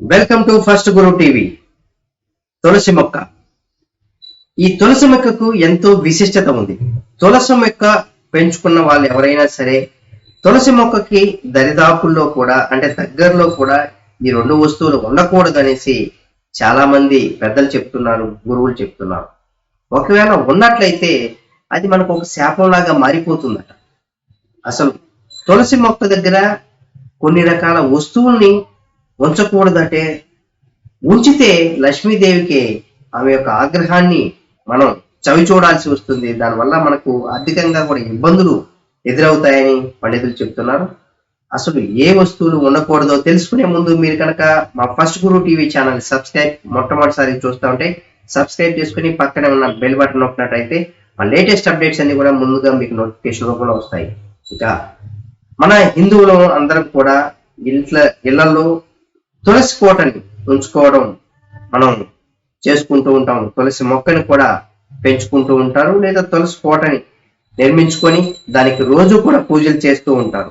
Welcome to first Guru TV తులసి మొక్క. ఈ తులసి మొక్కకు ఎంతో విశిష్టత ఉంది. తులసి మొక్క పెంచుకున్న వాళ్ళు ఎవరైనా సరే తులసి మొక్కకి దరిదాపుల్లో కూడా అంటే దగ్గరలో కూడా ఈ రెండు వస్తువులు ఉండకూడదు అనేసి చాలా మంది పెద్దలు చెప్తున్నారు గురువులు చెప్తున్నారు. ఒకవేళ ఉన్నట్లయితే అది మనకు ఒక శాపంలాగా మారిపోతుందట. అసలు తులసి మొక్క దగ్గర కొన్ని రకాల వస్తువుల్ని ఉంచకూడదంటే ఉంచితే లక్ష్మీదేవికి ఆమె యొక్క ఆగ్రహాన్ని మనం చవి చూడాల్సి వస్తుంది. దానివల్ల మనకు ఆర్థికంగా కూడా ఇబ్బందులు ఎదురవుతాయని పండితులు చెప్తున్నారు. అసలు ఏ వస్తువులు ఉండకూడదో తెలుసుకునే ముందు మీరు కనుక మా first Guru TV channel subscribe మొట్టమొదటిసారి చూస్తూ ఉంటే సబ్స్క్రైబ్ చేసుకుని పక్కనే ఉన్న బెల్ బటన్ నొక్కినట్టయితే మా లేటెస్ట్ అప్డేట్స్ అన్ని కూడా ముందుగా మీకు నోటిఫికేషన్ రూపంలో వస్తాయి. ఇక మన హిందువులు అందరం కూడా ఇంట్లో ఇళ్ళలో తులసి కోటని ఉంచుకోవడం మనం చేసుకుంటూ ఉంటాం తులసి మొక్కని కూడా పెంచుకుంటూ ఉంటారు. లేదా తులసి కోటని నిర్మించుకొని దానికి రోజు కూడా పూజలు చేస్తూ ఉంటారు.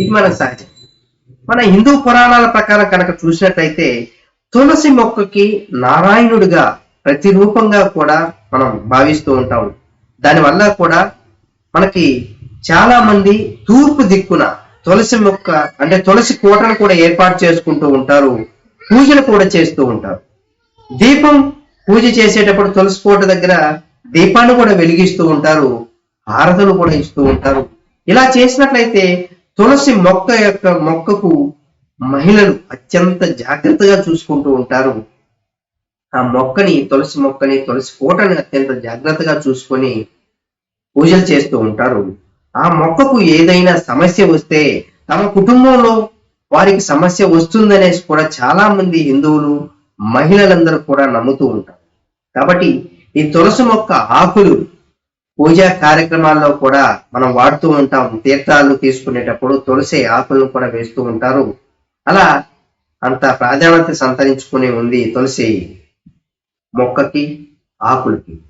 ఇది మన సహజం. మన హిందూ పురాణాల ప్రకారం కనుక చూసినట్లయితే తులసి మొక్కకి నారాయణుడిగా ప్రతిరూపంగా కూడా మనం భావిస్తూ ఉంటాం దానివల్ల కూడా మనకి చాలా మంది తూర్పు దిక్కున తులసి మొక్క అంటే తులసి కోటను కూడా ఏర్పాటు చేసుకుంటూ ఉంటారు. పూజలు కూడా చేస్తూ ఉంటారు. దీపం పూజ చేసేటప్పుడు తులసి కోట దగ్గర దీపాన్ని కూడా వెలిగిస్తూ ఉంటారు. హారతులు కూడా ఇస్తూ ఉంటారు. ఇలా చేసినట్లయితే తులసి మొక్క యొక్క మొక్కకు మహిళలు అత్యంత జాగ్రత్తగా చూసుకుంటూ ఉంటారు. ఆ మొక్కని తులసి మొక్కని తులసి కోటని అత్యంత జాగ్రత్తగా చూసుకొని పూజలు చేస్తూ ఉంటారు. ఆ మొక్కకు ఏదైనా సమస్య వస్తే తమ కుటుంబంలో వారికి సమస్య వస్తుందనేసి కూడా చాలా మంది హిందువులు మహిళలందరూ కూడా నమ్ముతూ ఉంటారు. కాబట్టి ఈ తులసి మొక్క ఆకులు పూజా కార్యక్రమాల్లో కూడా మనం వాడుతూ ఉంటాం. తీర్థాలు తీసుకునేటప్పుడు తులసి ఆకులను కూడా వేస్తూ ఉంటారు. అలా అంత ప్రాధాన్యత సంతరించుకుని ఉంది తులసి మొక్కకి ఆకులకి.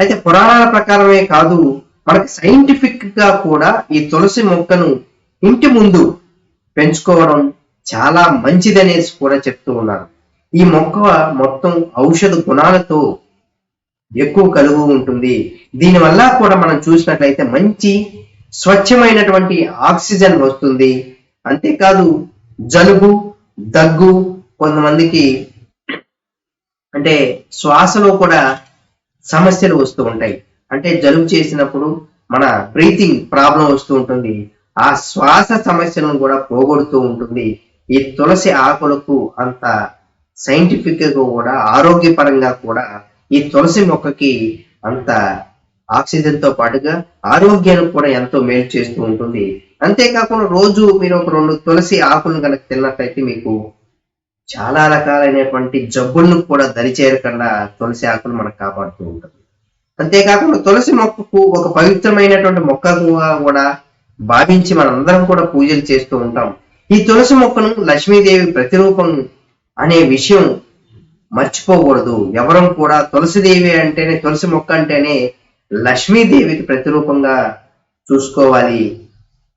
అయితే పురాణాల ప్రకారమే కాదు మనకి సైంటిఫిక్గా కూడా ఈ తులసి మొక్కను ఇంటి ముందు పెంచుకోవడం చాలా మంచిదనేసి కూడా చెప్తూ ఉన్నారు. ఈ మొక్క మొత్తం ఔషధ గుణాలతో ఎక్కువ కలుగు ఉంటుంది. దీనివల్ల కూడా మనం చూసినట్లయితే మంచి స్వచ్ఛమైనటువంటి ఆక్సిజన్ వస్తుంది. అంతేకాదు జలుబు దగ్గు కొంతమందికి అంటే శ్వాసలో కూడా సమస్యలు వస్తూ ఉంటాయి. అంటే జలుబు చేసినప్పుడు మన బ్రీతింగ్ ప్రాబ్లం వస్తూ ఉంటుంది. ఆ శ్వాస సమస్యలను కూడా పోగొడుతూ ఉంటుంది. ఈ తులసి ఆకులకు అంత సైంటిఫిక్గా కూడా ఆరోగ్యపరంగా కూడా ఈ తులసి మొక్కకి అంత ఆక్సిజన్తో పాటుగా ఆరోగ్యానికి కూడా ఎంతో మేలు చేస్తూ ఉంటుంది. అంతేకాకుండా రోజు మీరు ఒక రెండు తులసి ఆకులను కనుక తిన్నట్లయితే మీకు చాలా రకాలైనటువంటి జబ్బులను కూడా దరిచేరకుండా తులసి ఆకులు మనకు కాపాడుతూ ఉంటుంది. అంతేకాకుండా తులసి మొక్కకు ఒక పవిత్రమైనటువంటి మొక్కగా కూడా భావించి మనందరం కూడా పూజలు చేస్తూ ఉంటాం. ఈ తులసి మొక్కను లక్ష్మీదేవి ప్రతిరూపం అనే విషయం మర్చిపోకూడదు. ఎవరం కూడా తులసిదేవి అంటేనే తులసి మొక్క అంటేనే లక్ష్మీదేవికి ప్రతిరూపంగా చూసుకోవాలి.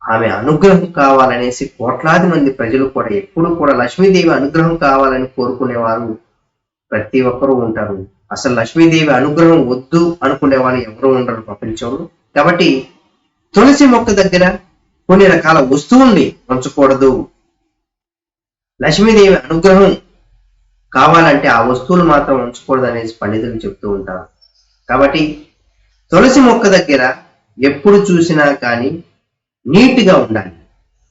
ఆమె అనుగ్రహం కావాలనేసి కోట్లాది మంది ప్రజలు కూడా ఎప్పుడు కూడా లక్ష్మీదేవి అనుగ్రహం కావాలని కోరుకునేవారు ప్రతి ఒక్కరూ ఉంటారు. అసలు లక్ష్మీదేవి అనుగ్రహం వద్దు అనుకునే వాళ్ళు ఎవరు ఉండరు ప్రపంచంలో. కాబట్టి తులసి మొక్క దగ్గర కొన్ని రకాల వస్తువుల్ని ఉంచకూడదు లక్ష్మీదేవి అనుగ్రహం కావాలంటే ఆ వస్తువులు మాత్రం ఉంచకూడదు అనేసి పండితులు చెప్తూ ఉంటారు. కాబట్టి తులసి మొక్క దగ్గర ఎప్పుడు చూసినా కానీ నీట్గా ఉండాలి.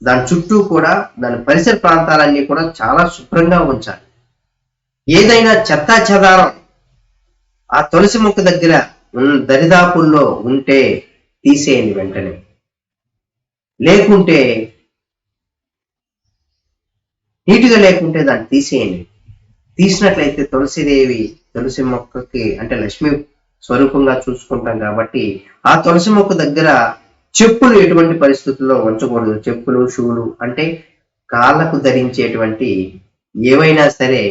దాని చుట్టూ కూడా దాని పరిసర ప్రాంతాలన్నీ కూడా చాలా శుభ్రంగా ఉంచాలి. ఏదైనా చెత్తా చెదారం ఆ తులసి మొక్క దగ్గర దరిదాపుల్లో ఉంటే తీసేయండి వెంటనే. లేకుంటే నీట్గా లేకుంటే దాన్ని తీసేయండి. తీసినట్లయితే తులసిదేవి తులసి మొక్కకి అంటే లక్ష్మి స్వరూపంగా చూసుకుంటాం కాబట్టి ఆ తులసి మొక్క దగ్గర చెప్పులు ఎటువంటి పరిస్థితుల్లో ఉంచకూడదు. చెప్పులు షూలు అంటే కాళ్ళకు ధరించేటువంటి ఏవైనా సరే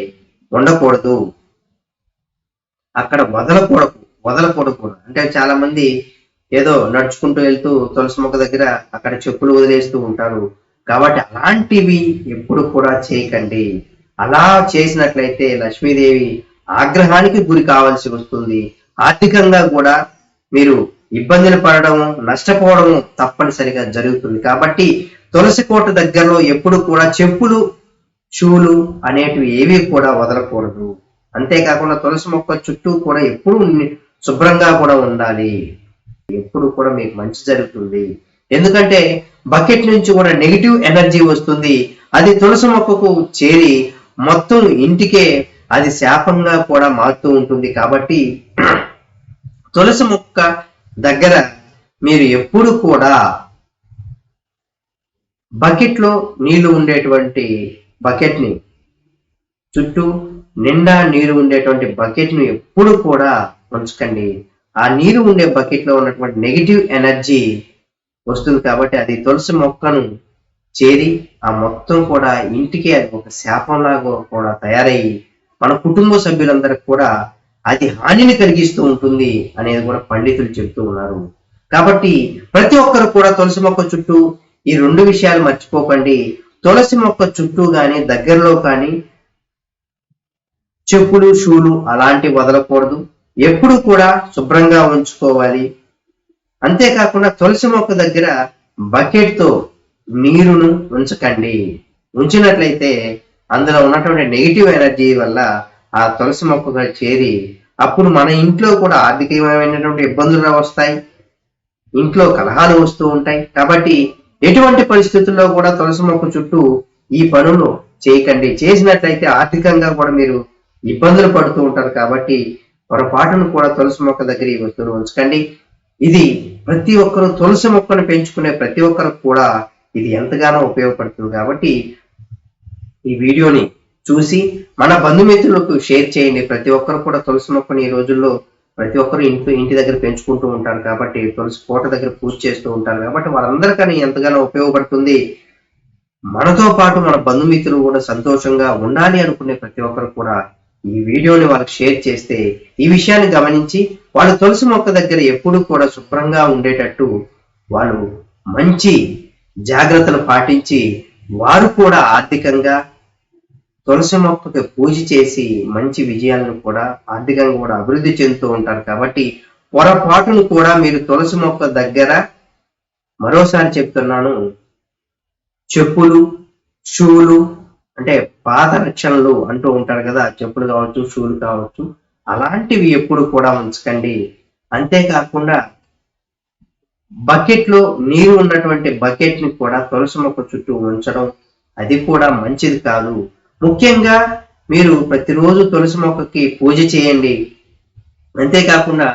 ఉండకూడదు. అక్కడ వదలకూడదు వదలకూడదు అంటే చాలా మంది ఏదో నడుచుకుంటూ వెళ్తూ తులసి మొక్క దగ్గర అక్కడ చెప్పులు వదిలేస్తూ ఉంటారు. కాబట్టి అలాంటివి ఎప్పుడు కూడా చేయకండి. అలా చేసినట్లయితే లక్ష్మీదేవి ఆగ్రహానికి గురి కావాల్సి వస్తుంది. ఆర్థికంగా కూడా మీరు ఇబ్బందులు పడడం నష్టపోవడం తప్పనిసరిగా జరుగుతుంది. కాబట్టి తులసి కోట దగ్గరలో ఎప్పుడు కూడా చెప్పులు షూలు అనేటివి ఏవి కూడా వదలకూడదు. అంతేకాకుండా తులసి మొక్క చుట్టూ కూడా ఎప్పుడు శుభ్రంగా కూడా ఉండాలి. ఎప్పుడు కూడా మీకు మంచి జరుగుతుంది. ఎందుకంటే బకెట్ నుంచి కూడా నెగిటివ్ ఎనర్జీ వస్తుంది. అది తులసి మొక్కకు చేరి మొత్తం ఇంటికే అది శాపంగా కూడా మారుతూ ఉంటుంది. కాబట్టి తులసి మొక్క దగ్గర మీరు ఎప్పుడు కూడా బకెట్లో నీళ్ళు ఉండేటువంటి బకెట్ని చుట్టూ నిండా నీరు ఉండేటువంటి బకెట్ను ఎప్పుడు కూడా ఉంచకండి. ఆ నీరు ఉండే బకెట్లో ఉన్నటువంటి నెగిటివ్ ఎనర్జీ వస్తుంది కాబట్టి అది తులసి మొక్కను చేరి ఆ మొత్తం కూడా ఇంటికి అది ఒక శాపంలాగా కూడా తయారయ్యి మన కుటుంబ సభ్యులందరికి కూడా అది హానిని కలిగిస్తూ ఉంటుంది అనేది కూడా పండితులు చెప్తూ ఉన్నారు. కాబట్టి ప్రతి ఒక్కరు కూడా తులసి మొక్క చుట్టూ ఈ రెండు విషయాలు మర్చిపోకండి. తులసి మొక్క చుట్టూ కానీ దగ్గరలో కానీ చెప్పులు షూలు అలాంటివి వదలకూడదు. ఎప్పుడు కూడా శుభ్రంగా ఉంచుకోవాలి. అంతేకాకుండా తులసి మొక్క దగ్గర బకెట్తో నీరును ఉంచకండి. ఉంచినట్లయితే అందులో ఉన్నటువంటి నెగిటివ్ ఎనర్జీ వల్ల ఆ తులసి మొక్కగా చేరి అప్పుడు మన ఇంట్లో కూడా ఆర్థికమైనటువంటి ఇబ్బందులు వస్తాయి ఇంట్లో కలహాలు వస్తూ ఉంటాయి. కాబట్టి ఎటువంటి పరిస్థితుల్లో కూడా తులసి మొక్క చుట్టూ ఈ పనులు చేయకండి. చేసినట్లయితే ఆర్థికంగా కూడా మీరు ఇబ్బందులు పడుతూ ఉంటారు కాబట్టి పొరపాటును కూడా తులసి మొక్క దగ్గర ఈ వస్తువులు ఉంచకండి. ఇది ప్రతి ఒక్కరు తులసి మొక్కను పెంచుకునే ప్రతి ఒక్కరు కూడా ఇది ఎంతగానో ఉపయోగపడుతుంది కాబట్టి ఈ వీడియోని చూసి మన బంధుమిత్రులకు షేర్ చేయండి. ప్రతి ఒక్కరు కూడా తులసి మొక్కని ఈ రోజుల్లో ప్రతి ఒక్కరు ఇంట్లో ఇంటి దగ్గర పెంచుకుంటూ ఉంటారు కాబట్టి తులసి కోట దగ్గర పూజ చేస్తూ ఉంటారు కాబట్టి వాళ్ళందరికీ ఎంతగానో ఉపయోగపడుతుంది. మనతో పాటు మన బంధుమిత్రులు కూడా సంతోషంగా ఉండాలి అనుకునే ప్రతి ఒక్కరు కూడా ఈ వీడియోని వాళ్ళకి షేర్ చేస్తే ఈ విషయాన్ని గమనించి వాళ్ళు తులసి మొక్క దగ్గర ఎప్పుడూ కూడా శుభ్రంగా ఉండేటట్టు వాళ్ళు మంచి జాగ్రత్తలు పాటించి వారు కూడా ఆర్థికంగా తులసి మొక్కకి పూజ చేసి మంచి విజయాలను కూడా ఆర్థికంగా కూడా అభివృద్ధి చెందుతూ ఉంటారు కాబట్టి పొరపాటును కూడా మీరు తులసి మొక్క దగ్గర మరోసారి చెప్తున్నాను. చెప్పులు షూలు అంటే పాద రక్షణలు అంటూ ఉంటారు కదా చెప్పులు కావచ్చు షూలు కావచ్చు అలాంటివి ఎప్పుడు కూడా ఉంచకండి. అంతేకాకుండా బకెట్లో నీరు ఉన్నటువంటి బకెట్ని కూడా తులసి మొక్క చుట్టూ ఉంచడం అది కూడా మంచిది కాదు. ముఖ్యంగా మీరు ప్రతిరోజు తులసి మొక్కకి పూజ చేయండి. అంతేకాకుండా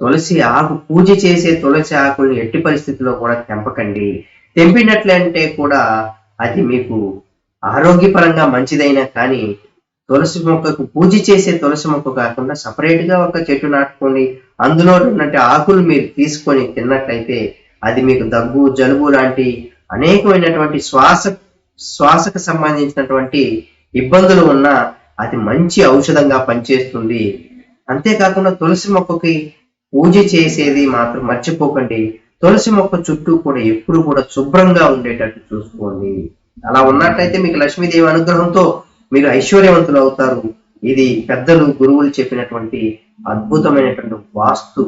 తులసి ఆకు పూజ చేసే తులసి ఆకుల్ని ఎట్టి పరిస్థితుల్లో కూడా తెంపకండి. తెంపినట్లంటే కూడా అది మీకు ఆరోగ్యపరంగా మంచిదైనా కానీ తులసి మొక్కకు పూజ చేసే తులసి మొక్క కాకుండా సపరేట్గా ఒక చెట్టు నాటుకోండి అందులో ఉన్నట్టు ఆకులు మీరు తీసుకొని తిన్నట్లయితే అది మీకు దగ్గు జలుబు లాంటి అనేకమైనటువంటి శ్వాస శ్వాసకు సంబంధించినటువంటి ఇబ్బందులు ఉన్నా అది మంచి ఔషధంగా పనిచేస్తుంది. అంతేకాకుండా తులసి మొక్కకి పూజ చేసేది మాత్రం మర్చిపోకండి. తులసి మొక్క చుట్టూ కూడా ఎప్పుడు కూడా శుభ్రంగా ఉండేటట్టు చూసుకోండి. అలా ఉన్నట్లయితే మీకు లక్ష్మీదేవి అనుగ్రహంతో మీరు ఐశ్వర్యవంతులు అవుతారు. ఇది పెద్దలు గురువులు చెప్పినటువంటి అద్భుతమైనటువంటి వాస్తు.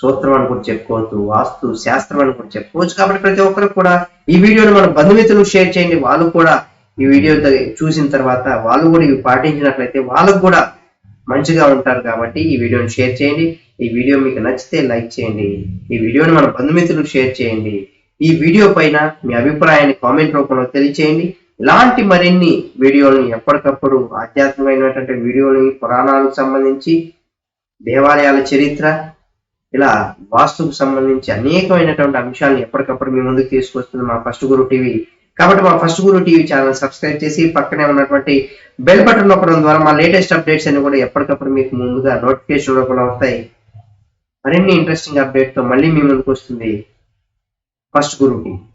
సూత్రం అని కూడా చెప్పుకోవచ్చు వాస్తు శాస్త్రం అని కూడా చెప్పుకోవచ్చు. కాబట్టి ప్రతి ఒక్కరు కూడా ఈ వీడియోను మన బంధుమిత్రులు షేర్ చేయండి. వాళ్ళు కూడా ఈ వీడియో చూసిన తర్వాత వాళ్ళు కూడా ఇవి పాటించినట్లయితే వాళ్ళకు కూడా మంచిగా ఉంటారు కాబట్టి ఈ వీడియోని షేర్ చేయండి. ఈ వీడియో మీకు నచ్చితే లైక్ చేయండి. ఈ వీడియోని మన బంధుమిత్రులకు షేర్ చేయండి. ఈ వీడియో పైన మీ అభిప్రాయాన్ని కామెంట్ రూపంలో తెలియచేయండి. ఇలాంటి మరిన్ని వీడియోలను ఎప్పటికప్పుడు ఆధ్యాత్మికమైనటువంటి వీడియోని పురాణాలకు సంబంధించి దేవాలయాల చరిత్ర ఇలా వాస్తుకు సంబంధించి అనేకమైనటువంటి అంశాలను ఎప్పటికప్పుడు మీ ముందుకు తీసుకొస్తుంది మా ఫస్ట్ గురు టీవీ. కాబట్టి మా first Guru TV channel subscribe చేసి పక్కనే ఉన్నటువంటి బెల్ బటన్ నొక్కడం ద్వారా మా లేటెస్ట్ అప్డేట్స్ అన్ని కూడా ఎప్పటికప్పుడు మీకు ముందుగా నోటిఫికేషన్ రూపంలో వస్తాయి. మరిన్ని ఇంట్రెస్టింగ్ అప్డేట్తో మళ్ళీ మీ ముందుకు వస్తుంది. First Guru TV